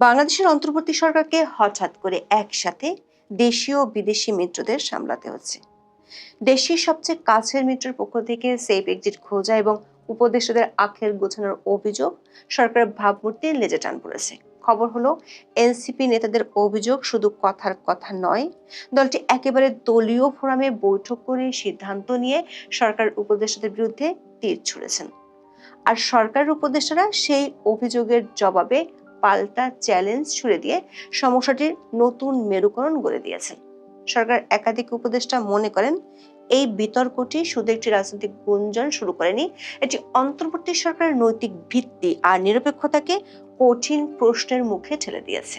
বাংলাদেশের অন্তর্বর্তী সরকারকে হঠাৎ করে একসাথে দেশীয় বিদেশি মিত্রদের সামলাতে হচ্ছে। দেশের সবচেয়ে কাছের মিত্রের পক্ষ থেকে সেফ এক্সিট খোঁজা এবং উপদেষ্টাদের আখের গোছানোর অভিযোগ সরকারের ভাবমূর্তির লেজে টান পড়েছে। খবর হলো, এনসিপি নেতাদের অভিযোগ শুধু কথার কথা নয়, দলটি একেবারে দলীয় ফোরামে বৈঠক করে সিদ্ধান্ত নিয়ে সরকার উপদেষ্টাদের বিরুদ্ধে তীর ছুড়েছেন। আর সরকারের উপদেষ্টারা সেই অভিযোগের জবাবে পাল্টা চ্যালেঞ্জ ছুড়ে দিয়ে সমস্যাটির নতুন মেরুকরণ গড়ে দিয়েছেন সরকার একাধিক উপদেষ্টা মনে করেন, এই বিতর্কটি শুধু একটি রাজনৈতিক গুঞ্জন শুরু করেনি, এটি অন্তর্বর্তী সরকারের নৈতিক ভিত্তি আর নিরপেক্ষতাকে কঠিন প্রশ্নের মুখে ঠেলে দিয়েছে।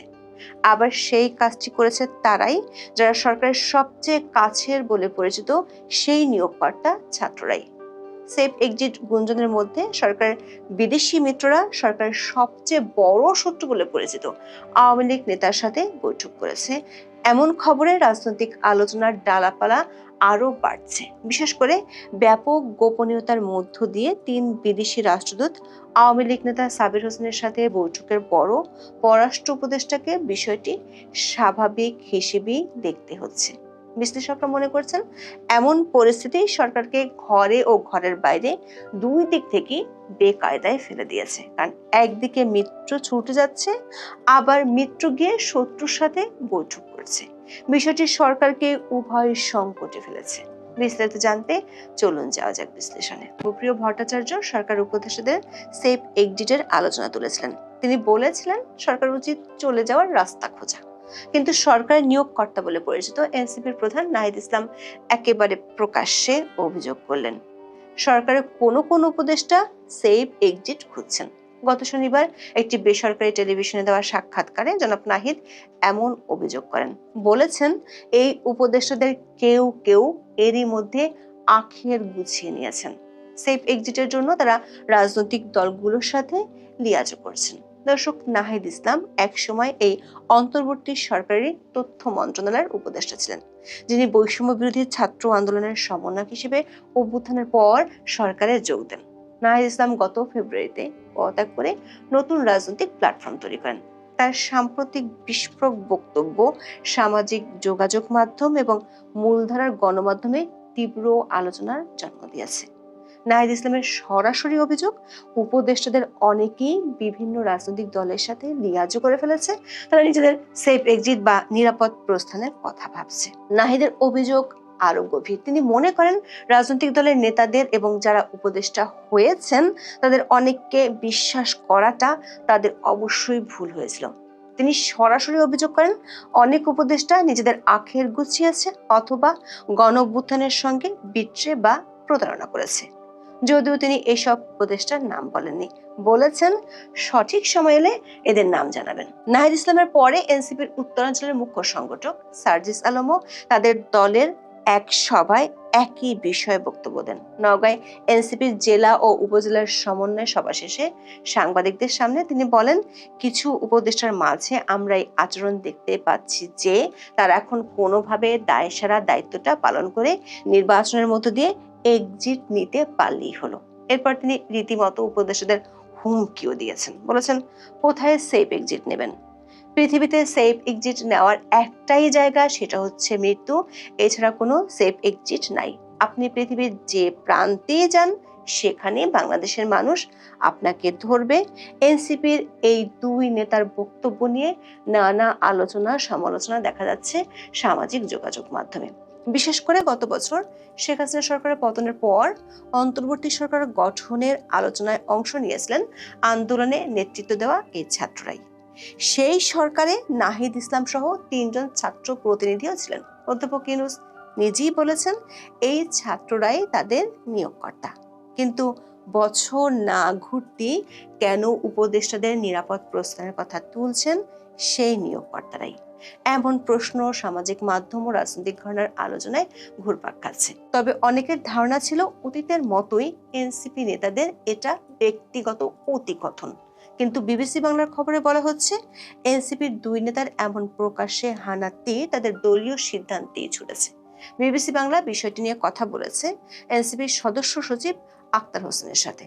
আবার সেই কাজটি করেছে তারাই, যারা সরকারের সবচেয়ে কাছের বলে পরিচিত সেই নিয়োগকর্তা ছাত্ররাই। সেফ এক্সিট গুঞ্জনের মধ্যে সরকারের বিদেশি মিত্ররা সরকারের সবচেয়ে বড় শত্রু বলে পরিচিত। আওয়ামী লীগ নেতার সাথে বৈঠক করেছে। এমন খবরে রাজনৈতিক আলোচনার ডালাপালা আরও বাড়ছে। বিশেষ করে ব্যাপক গোপনীয়তার মধ্য দিয়ে তিন বিদেশি রাষ্ট্রদূত, আওয়ামী লীগ নেতা সাবির হোসেনের সাথে বৈঠকের পরও পররাষ্ট্র উপদেষ্টাকে বিষয়টি স্বাভাবিক হিসেবেই দেখতে হচ্ছে। বিশ্লেষকরা মনে করছেন, এমন পরিস্থিতি সরকারকে ঘরে ও ঘরের বাইরে দুই দিক থেকেই বেকায়দায় ফেলে দিয়েছে। কারণ একদিকে মিত্র ছুটে যাচ্ছে, আবার মিত্র গিয়ে শত্রুর সাথে বৈঠক করছে। বিষয়টি সরকারকে উভয় সংকটে ফেলেছে। বিস্তারিত জানতে চলুন যাওয়া যাক বিশ্লেষণে। সুপ্রিয় ভট্টাচার্য, সরকার উপদেষ্টাদের সেফ এক্সিটের আলোচনা তুলেছিলেন। তিনি বলেছিলেন, সরকার উচিত চলে যাওয়ার রাস্তা খোঁজা। কিন্তু সরকারের নিয়োগকর্তা বলে পরিচিত এনসিপির প্রধান নাহিদ ইসলাম একেবারে প্রকাশ্যে অভিযোগ করলেন। সরকারের কোনো কোনো উপদেষ্টা সেফ এক্সিট খুঁজছেন। গত শনিবার একটি বেসরকারি টেলিভিশনে দেওয়া সাক্ষাৎকারে জনাব নাহিদ এমন অভিযোগ করেন। বলেছেন, এই উপদেষ্টাদের কেউ কেউ এরই মধ্যে আখের গুছিয়ে নিয়েছেন। সেফ এক্সিটের জন্য তারা রাজনৈতিক দলগুলোর সাথে লিয়াজো করছেন। দর্শক নাহিদ ইসলাম একসময় এই অন্তর্বর্তী সরকারি তথ্য মন্ত্রণালয়ের উপদেষ্টা ছিলেন, যিনি বৈষম্য বিরোধী ছাত্র আন্দোলনের সমন্বয়ক হিসেবে অভ্যুত্থানের পর সরকারে যোগ দেন। নাহিদ ইসলাম গত ফেব্রুয়ারিতে পদত্যাগ করে নতুন রাজনৈতিক প্ল্যাটফর্ম তৈরি করেন। তার সাম্প্রতিক বিস্ফোরক বক্তব্য, সামাজিক যোগাযোগ মাধ্যম এবং মূলধারার গণমাধ্যমে তীব্র আলোচনার জন্ম দিয়েছে। নাহিদ ইসলামের সরাসরি অভিযোগ, উপদেষ্টাদের অনেকেই বিভিন্ন রাজনৈতিক দলের সাথে লিয়াজও করে ফেলেছে। তারা নিজেদের সেফ এক্সিট বা নিরাপদ প্রস্থানের কথা ভাবছে। নাহিদের অভিযোগ আরও গভীর। তিনি মনে করেন, রাজনৈতিক দলের নেতাদের এবং যারা উপদেষ্টা হয়েছেন, তাদের অনেককে বিশ্বাস করাটা তাদের অবশ্যই ভুল হয়েছিল। তিনি সরাসরি অভিযোগ করেন, অনেক উপদেষ্টা নিজেদের আখের গুছিয়েছে অথবা গণ সঙ্গে বিট্রে বা প্রতারণা করেছে। যদিও তিনি এসব উপদেষ্টার নাম বলেননি। বলেছেন, সঠিক সময় এলে এদের নাম জানাবেন। নাহিদ ইসলামের পরে এনসিপির উত্তরাঞ্চলের মুখ্য সংগঠক সার্জিস আলমও তাদের দলের এক সভায় একই বিষয়ে বক্তব্য দেন। নওগাঁয় এনসিপির জেলা ও উপজেলার সমন্বয় সভা শেষে সাংবাদিকদের সামনে তিনি বলেন, কিছু উপদেষ্টার মাঝে আমরা এই আচরণ দেখতে পাচ্ছি যে তারা এখন কোনোভাবে দায়সারা দায়িত্বটা পালন করে নির্বাচনের মধ্য দিয়ে এক্সিট নিতে পারলেই হলো। এরপর তিনি রীতিমতো উপদেষ্টাদের হুমকিও দিয়েছেন। বলেছেন, কোথায় সেফ এক্সিট নেবেন? পৃথিবীতে সেফ এক্সিট নেওয়ার একটাই জায়গা সেটা হচ্ছে মৃত্যু। এছাড়া কোনো সেফ এক্সিট নাই। আপনি পৃথিবীর যে প্রান্তে যান, সেখানে বাংলাদেশের মানুষ আপনাকে ধরবে। এনসিপির এই দুই নেতার বক্তব্য নিয়ে নানা আলোচনা সমালোচনা দেখা যাচ্ছে সামাজিক যোগাযোগ মাধ্যমে। বিশেষ করে গত বছর শেখ হাসিনা সরকারের পতনের পর অন্তর্বর্তী সরকার গঠনের আলোচনায় অংশ নিয়েছিলেন আন্দোলনে নেতৃত্ব দেওয়া এই ছাত্ররাই। সেই সরকারে নাহিদ ইসলাম সহ তিনজন ছাত্র প্রতিনিধিও ছিলেন। অধ্যাপক ইউনুস নিজেই বলেছেন, এই ছাত্ররাই তাদের নিয়োগকর্তা। কিন্তু বছর না ঘুরতেই কেন উপদেষ্টাদের নিরাপদ প্রস্থানের কথা তুলছেন সেই নিয়োগকর্তারাই? এমন প্রশ্ন সামাজিক মাধ্যম ও রাজনৈতিক ঘটনার আলোচনায় ঘুরপাক খাচ্ছে। তবে অনেকের ধারণা ছিল অতীতের মতোই এনসিপি নেতাদের এটা ব্যক্তিগত অতিকথন। কিন্তু বিবিসি বাংলার খবরে বলা হচ্ছে, এনসিপির দুই নেতার এমন প্রকাশ্যে হানাতে তাদের দলীয় সিদ্ধান্তেই ছুটেছে। বিবিসি বাংলা বিষয়টি নিয়ে কথা বলেছে এনসিপির সদস্য সচিব আক্তার হোসেনের সাথে।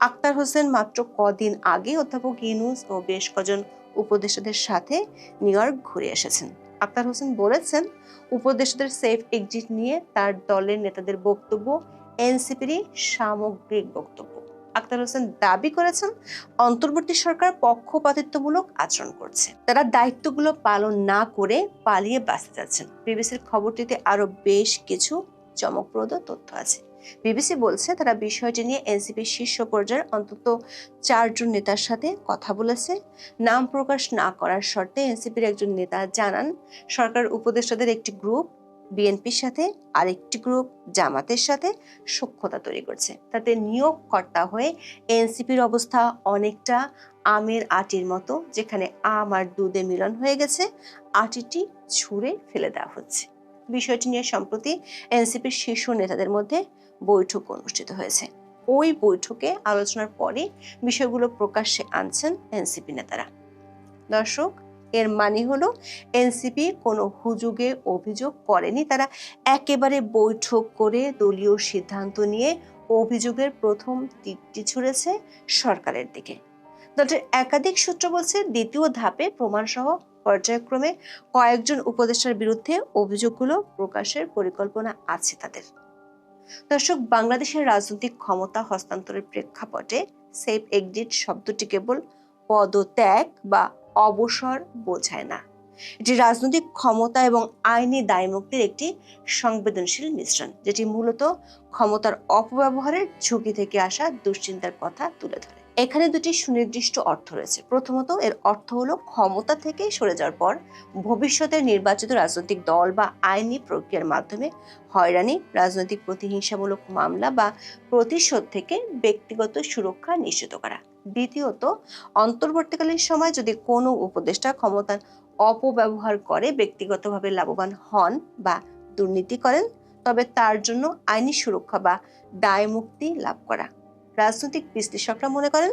আক্তার হোসেন মাত্র কদিন আগে অধ্যাপক ইনুস ও বেশ কজন উপদেষ্টাদের সাথে নিউ ইয়র্ক ঘুরে এসেছেন। আক্তার হোসেন বলেছেন, উপদেষ্টাদের সেফ এক্সিট নিয়ে তার দলের নেতাদের বক্তব্য, এনসিপিরই সামগ্রিক বক্তব্য। আক্তার হোসেন দাবি করেছেন, অন্তর্বর্তী সরকার পক্ষপাতিত্বমূলক আচরণ করছে। তারা দায়িত্বগুলো পালন না করে পালিয়ে বাঁচতে যাচ্ছেন। বিবিসির খবরটিতে আরও বেশ কিছু চমকপ্রদ তথ্য আছে। বিবিসি বলছে তারা বিষয়টি নিয়ে এনসিপির শীর্ষ পর্যায়ের অন্তত চারজন নেতার সাথে কথা বলেছে। নাম প্রকাশ না করার শর্তে এনসিপির একজন নেতা জানান, সরকার উপদেষ্টাদের একটি গ্রুপ, বিএনপির সাথে আরেকটি গ্রুপ, জামাতের সাথে সখ্যতা তৈরি করছে। তাতে নিয়োগকর্তা হয়ে এনসিপির অবস্থা অনেকটা আমের আটির মতো, যেখানে আম আর দুধে মিলন হয়ে গেছে, আটিটি ছুঁড়ে ফেলে দেওয়া হচ্ছে। বিষয়টি নিয়ে সম্প্রতি এনসিপির শীর্ষ নেতাদের মধ্যে বৈঠক অনুষ্ঠিত হয়েছে। ওই বৈঠকে আলোচনার পরে বিষয়গুলো প্রকাশ্যে আনছেন এনসিপি নেতারা। দর্শক, এর মানে হলো এনসিপি কোনো হুজুগে অভিযোগ করেনি। তারা একেবারে বৈঠক করে দলীয় সিদ্ধান্ত নিয়ে অভিযোগের প্রথম তীরটি ছুড়েছে সরকারের দিকে। দলটির একাধিক সূত্র বলছে, দ্বিতীয় ধাপে প্রমাণসহ পর্যায়ক্রমে কয়েকজন উপদেষ্টার বিরুদ্ধে অভিযোগগুলো প্রকাশের পরিকল্পনা আছে তাদের। দর্শক, বাংলাদেশের রাজনৈতিক ক্ষমতা হস্তান্তরের প্রেক্ষাপটে সেফ এক্সিট শব্দটি কেবল পদত্যাগ বা অবসর বোঝায় না। এটি রাজনৈতিক ক্ষমতা এবং আইনি দায়মুক্তির একটি সংবেদনশীল মিশ্রণ, যেটি মূলত ক্ষমতার অপব্যবহারের ঝুঁকি থেকে আসা দুশ্চিন্তার কথা তুলে ধরে। এখানে দুটি সুনির্দিষ্ট অর্থ রয়েছে। প্রথমত, এর অর্থ হলো ক্ষমতা থেকে সরে যাওয়ার পর ভবিষ্যতে নির্বাচিত রাজনৈতিক দল বা আইনি প্রক্রিয়ার মাধ্যমে হয়রানি, রাজনৈতিক প্রতিহিংসামূলক মামলা বা প্রতিশোধ থেকে ব্যক্তিগত সুরক্ষা নিশ্চিত করা। দ্বিতীয়ত, অন্তর্বর্তীকালীন সময় যদি কোনো উপদেষ্টা ক্ষমতার অপব্যবহার করে, ব্যক্তিগতভাবে লাভবান হন বা দুর্নীতি করেন, তবে তার জন্য আইনি সুরক্ষা বা দায় মুক্তি লাভ করা। রাজনৈতিক বিশ্লেষকরা মনে করেন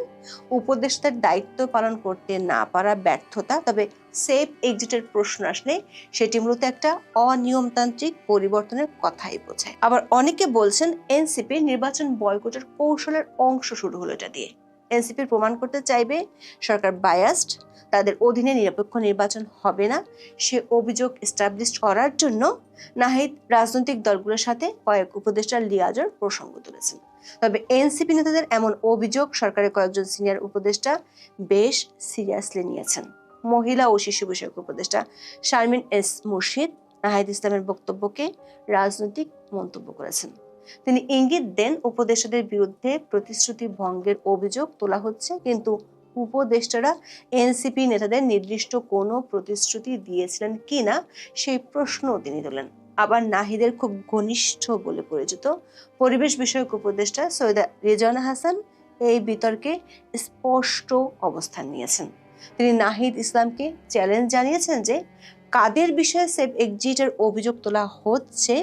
উপদেষ্টার দায়িত্ব পালন করতে না পারা ব্যর্থতা, তবে সেফ এক্সিটের প্রশ্ন আসলে সেটি মূলত একটা অনিয়মতান্ত্রিক পরিবর্তনের কথাই বোঝায়। আবার অনেকে বলছেন, এনসিপি নির্বাচন বয়কটের কৌশলের অংশ শুরু হলো এটা দিয়ে। এনসিপি প্রমাণ করতে চাইবে, সরকার বায়াসড তাদের অধীনে নিরপেক্ষ নির্বাচন হবে না। সে অভিযোগ এস্টাবলিশ করার জন্য নাহিদ রাজনৈতিক দলগুলোর সাথে কয়েক উপদেষ্টার লিয়াজের প্রসঙ্গ তুলেছেন। তবে এনসিপি নেতাদের এমন অভিযোগ সরকারের কয়েকজন সিনিয়র উপদেষ্টা বেশ সিরিয়াসলি নিয়েছেন। মহিলা ও শিশু বিষয়ক উপদেষ্টা শারমিন এস মুর্শিদ নাহিদ ইসলামের বক্তব্যকে রাজনৈতিক মন্তব্য করেছেন। তিনি ইঙ্গিত দেন উপদেষ্টাদের বিরুদ্ধে প্রতিশ্রুতি ভঙ্গের অভিযোগ তোলা হচ্ছে, কিন্তু উপদেষ্টারা এনসিপি নেতাদের নির্দিষ্ট কোনো প্রতিশ্রুতি দিয়েছিলেন কিনা সেই প্রশ্নও তিনি তোলেন। আবার নাহিদের খুব ঘনিষ্ঠ বলে পরিচিত পরিবেশ বিষয়ক উপদেষ্টা সৈয়দা রেজানা হাসান এই বিতর্কে স্পষ্ট অবস্থান নিয়েছেন। তিনি নাহিদ ইসলামকে চ্যালেঞ্জ জানিয়েছেন যে, কাদের বিষয়ে সেফ এক্সিটের অভিযোগ তোলা হচ্ছে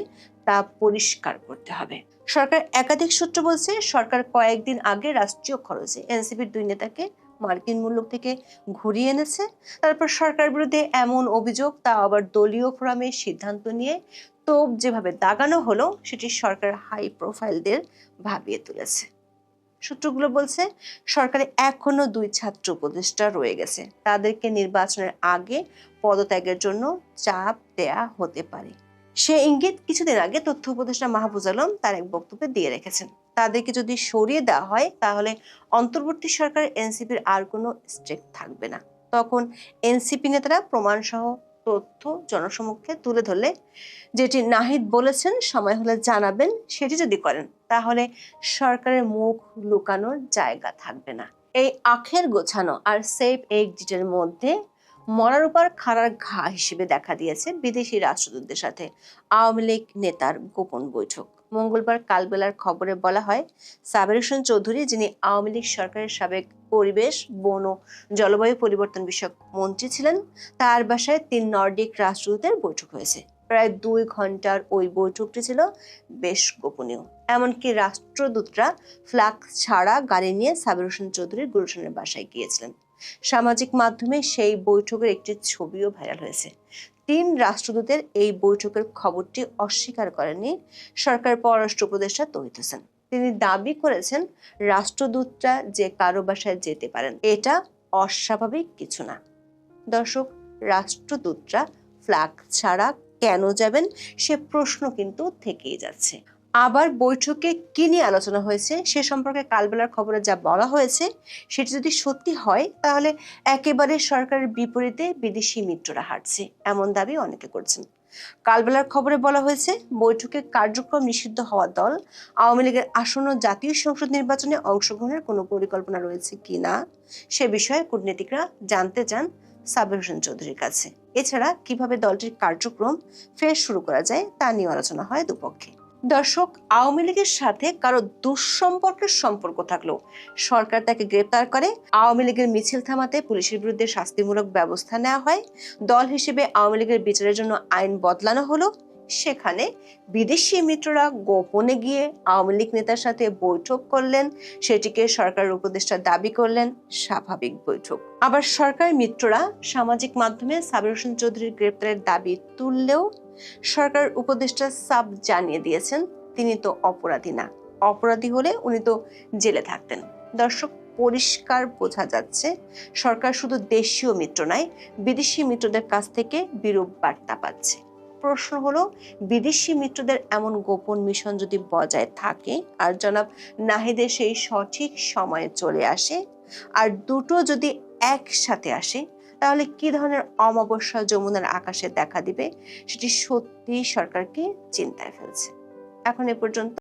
তা পরিষ্কার করতে হবে। সরকার একাধিক সূত্র বলছে, সরকার কয়েকদিন আগে রাষ্ট্রীয় খরচে এনসিপির দুই নেতাকে মার্কিন মূল্য থেকে ঘুরিয়ে এনেছে। তারপর সরকার বিরুদ্ধে এমন অভিযোগ, তা আবার দলীয় ফোরামে সিদ্ধান্ত নিয়ে তোপ যেভাবে দাগানো হলো, সেটি সরকার হাই প্রোফাইলদের ভাবিয়ে তুলেছে। সূত্রগুলো বলছে, সরকারে এখনও দুই ছাত্র উপদেষ্টা রয়ে গেছে। তাদেরকে নির্বাচনের আগে পদত্যাগের জন্য চাপ দেয়া হতে পারে। সে ইঙ্গিত কিছুদিন আগে তথ্য উপদেষ্টা মাহবুজ আলম তার এক বক্তব্যে দিয়ে রেখেছেন। তাদেরকে যদি সরিয়ে দেওয়া হয়, তাহলে অন্তর্বর্তী সরকার এনসিপির আর কোনো স্টেক থাকবে না। তখন এনসিপি নেতারা প্রমাণসহ তথ্য জনসমক্ষে তুলে ধরলে যেটি নাহিদ বলেছেন, সময় হলে জানাবেন, সেটি যদি করেন, তাহলে সরকারের মুখ লুকানোর জায়গা থাকবে না। এই আখের গোছানো আর সেফ এক্সিটের মধ্যে মরার উপর খাড়ার ঘা হিসেবে দেখা দিয়েছে বিদেশি রাষ্ট্রদূতদের সাথে। আওয়ামী লীগ নেতার গোপন বৈঠক। মঙ্গলবার কালবেলার খবরে বলা হয়, সাবের হোসেন চৌধুরী, যিনি আওয়ামী লীগ সরকারের সাবেক পরিবেশ, বন ও জলবায়ু পরিবর্তন বিষয়ক মন্ত্রী ছিলেন, তার বাসায় তিন নর্ডিক রাষ্ট্রদূতের বৈঠক হয়েছে। প্রায় দুই ঘণ্টার ওই বৈঠকটি ছিল বেশ গোপনীয়। এমনকি রাষ্ট্রদূতরা ফ্ল্যাগ ছাড়া গাড়ি নিয়ে সাবির হোসেন চৌধুরীর গুলশানের বাসায় গিয়েছিলেন। সামাজিক মাধ্যমে সেই বৈঠকের একটি ছবিও ভাইরাল হয়েছে। তিন রাষ্ট্রদূতের এই বৈঠকের খবরটি অস্বীকার করেননি সরকার পররাষ্ট্র উপদেষ্টা তহিদ হোসেন। তিনি দাবি করেছেন, রাষ্ট্রদূতরা যে কারও বাসায় যেতে পারেন, এটা অস্বাভাবিক কিছু না। দর্শক, রাষ্ট্রদূতরা ফ্ল্যাগ ছাড়া কেন যাবেন সে প্রশ্ন কিন্তু থেকেই যাচ্ছে। আবার বৈঠকে কি নিয়ে আলোচনা হয়েছে সে সম্পর্কে কালবেলার খবরে যা বলা হয়েছে, সেটি যদি সত্যি হয়, তাহলে একেবারে সরকারের বিপরীতে বিদেশি মিত্ররা হাঁটছে এমন দাবি অনেকে করছেন। কালবেলার খবরে বলা হয়েছে, বৈঠকে কার্যক্রম নিষিদ্ধ হওয়া দল, আওয়ামী লীগের আসন্ন জাতীয় সংসদ নির্বাচনে অংশগ্রহণের কোনো পরিকল্পনা রয়েছে কিনা সে বিষয়ে কূটনীতিকরা জানতে চান সাবির হোসেন চৌধুরীর কাছে। এছাড়া কীভাবে দলটির কার্যক্রম ফের শুরু করা যায়, তা নিয়ে আলোচনা হয় দুপক্ষে। দর্শক, আওয়ামী লীগের সাথে কারও দুঃসম্পর্কের সম্পর্ক থাকল। সরকার তাকে গ্রেপ্তার করে, আওয়ামী লীগের মিছিল থামাতে পুলিশের বিরুদ্ধে শাস্তিমূলক ব্যবস্থা নেওয়া হয়। দল হিসেবে আওয়ামী লীগের বিচারের জন্য আইন বদলানো হলো। সেখানে বিদেশি মিত্ররা গোপনে গিয়ে আওয়ামী লীগ নেতার সাথে বৈঠক করলেন। সেটিকে সরকারের উপদেষ্টা দাবি করলেন, স্বাভাবিক বৈঠক। আবার সরকার মিত্ররা সামাজিক মাধ্যমে সাবির হোসেন চৌধুরীর গ্রেপ্তারের দাবি তুললেও সরকার উপদেষ্টা সাব জানিয়ে দিয়েছেন, তিনি তো অপরাধী না। অপরাধী হলে উনি তো জেলে থাকতেন। দর্শক, পরিষ্কার বোঝা যাচ্ছে, সরকার শুধু দেশীয় মিত্র নয়, বিদেশি মিত্রদের কাছ থেকে বিরূপ বার্তা পাচ্ছে। প্রশ্ন হলো, বিদেশি মিত্রদের এমন গোপন মিশন যদি বজায় থাকে, আর জনাব নাহিদের সেই সঠিক সময়ে চলে আসে, আর দুটো যদি একসাথে আসে, তাহলে কি ধরনের অমাবস্যা যমুনার আকাশে দেখা দিবে, সেটি সত্যি সরকারকে চিন্তায় ফেলছে। এখন এ পর্যন্ত